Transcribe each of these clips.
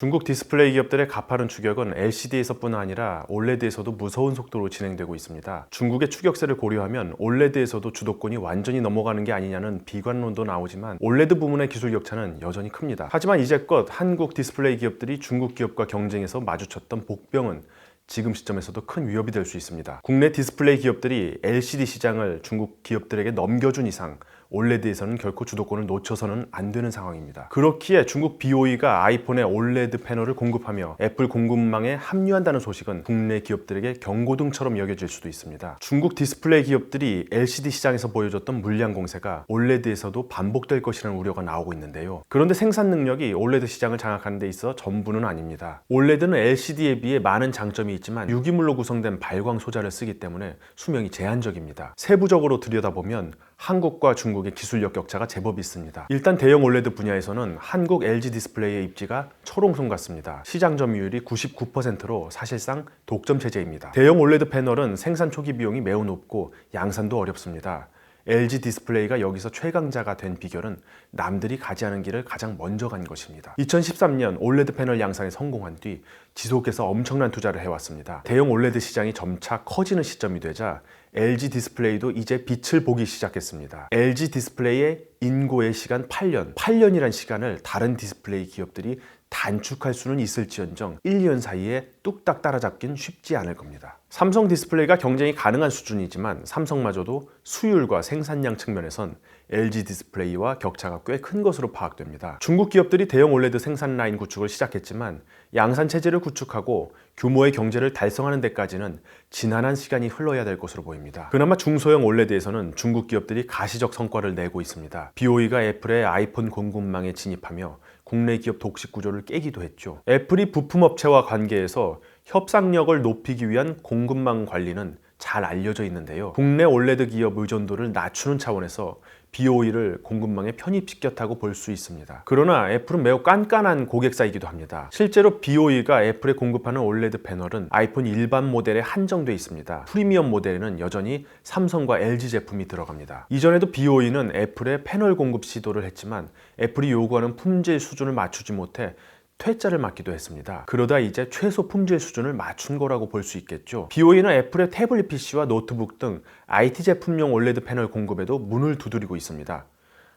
중국 디스플레이 기업들의 가파른 추격은 LCD에서뿐 아니라 OLED에서도 무서운 속도로 진행되고 있습니다. 중국의 추격세를 고려하면 OLED에서도 주도권이 완전히 넘어가는 게 아니냐는 비관론도 나오지만 OLED 부문의 기술 격차는 여전히 큽니다. 하지만 이제껏 한국 디스플레이 기업들이 중국 기업과 경쟁해서 마주쳤던 복병은 지금 시점에서도 큰 위협이 될 수 있습니다. 국내 디스플레이 기업들이 LCD 시장을 중국 기업들에게 넘겨준 이상 OLED에서는 결코 주도권을 놓쳐서는 안 되는 상황입니다. 그렇기에 중국 BOE가 아이폰의 OLED 패널을 공급하며 애플 공급망에 합류한다는 소식은 국내 기업들에게 경고등처럼 여겨질 수도 있습니다. 중국 디스플레이 기업들이 LCD 시장에서 보여줬던 물량 공세가 OLED에서도 반복될 것이라는 우려가 나오고 있는데요. 그런데 생산 능력이 OLED 시장을 장악하는 데 있어 전부는 아닙니다. OLED는 LCD에 비해 많은 장점이 있지만 유기물로 구성된 발광 소자를 쓰기 때문에 수명이 제한적입니다. 세부적으로 들여다보면 한국과 중국의 기술력 격차가 제법 있습니다. 일단 대형 OLED 분야에서는 한국 LG 디스플레이의 입지가 철옹성 같습니다. 시장 점유율이 99%로 사실상 독점 체제입니다. 대형 OLED 패널은 생산 초기 비용이 매우 높고 양산도 어렵습니다. LG 디스플레이가 여기서 최강자가 된 비결은 남들이 가지 않은 길을 가장 먼저 간 것입니다. 2013년 OLED 패널 양산에 성공한 뒤 지속해서 엄청난 투자를 해왔습니다. 대형 OLED 시장이 점차 커지는 시점이 되자 LG 디스플레이도 이제 빛을 보기 시작했습니다. LG 디스플레이의 인고의 시간 8년, 8년이란 시간을 다른 디스플레이 기업들이 단축할 수는 있을지언정 1, 2년 사이에 뚝딱 따라잡긴 쉽지 않을 겁니다. 삼성 디스플레이가 경쟁이 가능한 수준이지만 삼성마저도 수율과 생산량 측면에선 LG 디스플레이와 격차가 꽤 큰 것으로 파악됩니다. 중국 기업들이 대형 OLED 생산 라인 구축을 시작했지만 양산 체제를 구축하고 규모의 경제를 달성하는 데까지는 지난한 시간이 흘러야 될 것으로 보입니다. 그나마 중소형 OLED에서는 중국 기업들이 가시적 성과를 내고 있습니다. BOE가 애플의 아이폰 공급망에 진입하며 국내 기업 독식 구조를 깨기도 했죠. 애플이 부품업체와 관계에서 협상력을 높이기 위한 공급망 관리는 잘 알려져 있는데요. 국내 OLED 기업 의존도를 낮추는 차원에서 BOE를 공급망에 편입시켰다고 볼 수 있습니다. 그러나 애플은 매우 깐깐한 고객사이기도 합니다. 실제로 BOE가 애플에 공급하는 OLED 패널은 아이폰 일반 모델에 한정돼 있습니다. 프리미엄 모델에는 여전히 삼성과 LG 제품이 들어갑니다. 이전에도 BOE는 애플에 패널 공급 시도를 했지만 애플이 요구하는 품질 수준을 맞추지 못해 퇴짜를 맞기도 했습니다. 그러다 이제 최소 품질 수준을 맞춘 거라고 볼 수 있겠죠. BOE는 애플의 태블릿 PC와 노트북 등 IT 제품용 OLED 패널 공급에도 문을 두드리고 있습니다.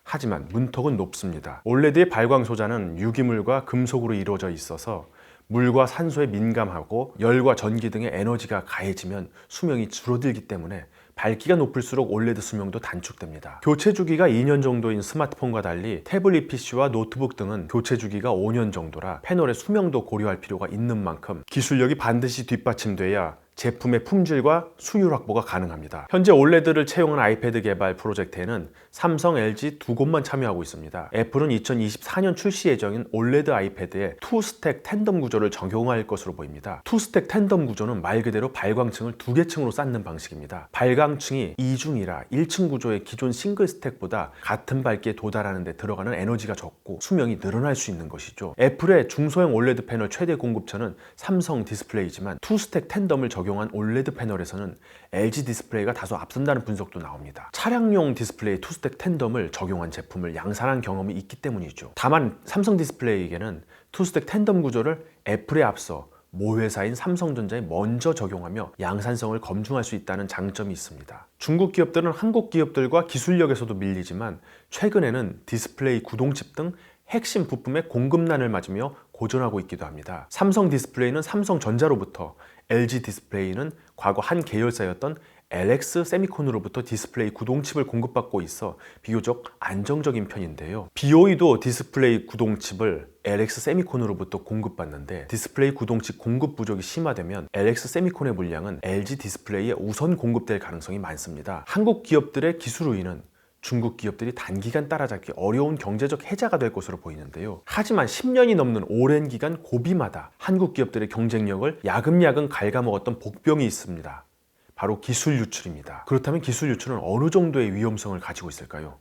하지만 문턱은 높습니다. OLED의 발광 소자는 유기물과 금속으로 이루어져 있어서 물과 산소에 민감하고 열과 전기 등의 에너지가 가해지면 수명이 줄어들기 때문에 밝기가 높을수록 OLED 수명도 단축됩니다. 교체 주기가 2년 정도인 스마트폰과 달리 태블릿 PC와 노트북 등은 교체 주기가 5년 정도라 패널의 수명도 고려할 필요가 있는 만큼 기술력이 반드시 뒷받침돼야 제품의 품질과 수율 확보가 가능합니다. 현재 OLED를 채용한 아이패드 개발 프로젝트에는 삼성, LG 두 곳만 참여하고 있습니다. 애플은 2024년 출시 예정인 OLED 아이패드에 투 스택 텐덤 구조를 적용할 것으로 보입니다. 투 스택 텐덤 구조는 말 그대로 발광층을 두 개 층으로 쌓는 방식입니다. 발광층이 이중이라 1층 구조의 기존 싱글 스택보다 같은 밝기에 도달하는 데 들어가는 에너지가 적고 수명이 늘어날 수 있는 것이죠. 애플의 중소형 OLED 패널 최대 공급처는 삼성 디스플레이지만 투 스택 텐덤을 적용 한 OLED 패널에서는 LG 디스플레이가 다소 앞선다는 분석도 나옵니다. 차량용 디스플레이 투스택 텐덤을 적용한 제품을 양산한 경험이 있기 때문이죠. 다만 삼성 디스플레이에게는 투스택 텐덤 구조를 애플에 앞서 모회사인 삼성전자에 먼저 적용하며 양산성을 검증할 수 있다는 장점이 있습니다. 중국 기업들은 한국 기업들과 기술력에서도 밀리지만 최근에는 디스플레이 구동칩 등 핵심 부품의 공급난을 맞으며 고전하고 있기도 합니다. 삼성 디스플레이는 삼성전자로부터 LG 디스플레이는 과거 한 계열사였던 LX 세미콘으로부터 디스플레이 구동칩을 공급받고 있어 비교적 안정적인 편인데요. BOE도 디스플레이 구동칩을 LX 세미콘으로부터 공급받는데 디스플레이 구동칩 공급 부족이 심화되면 LX 세미콘의 물량은 LG 디스플레이에 우선 공급될 가능성이 많습니다. 한국 기업들의 기술 우위는 중국 기업들이 단기간 따라잡기 어려운 경제적 해자가 될 것으로 보이는데요. 하지만 10년이 넘는 오랜 기간 고비마다 한국 기업들의 경쟁력을 야금야금 갉아먹었던 복병이 있습니다. 바로 기술 유출입니다. 그렇다면 기술 유출은 어느 정도의 위험성을 가지고 있을까요?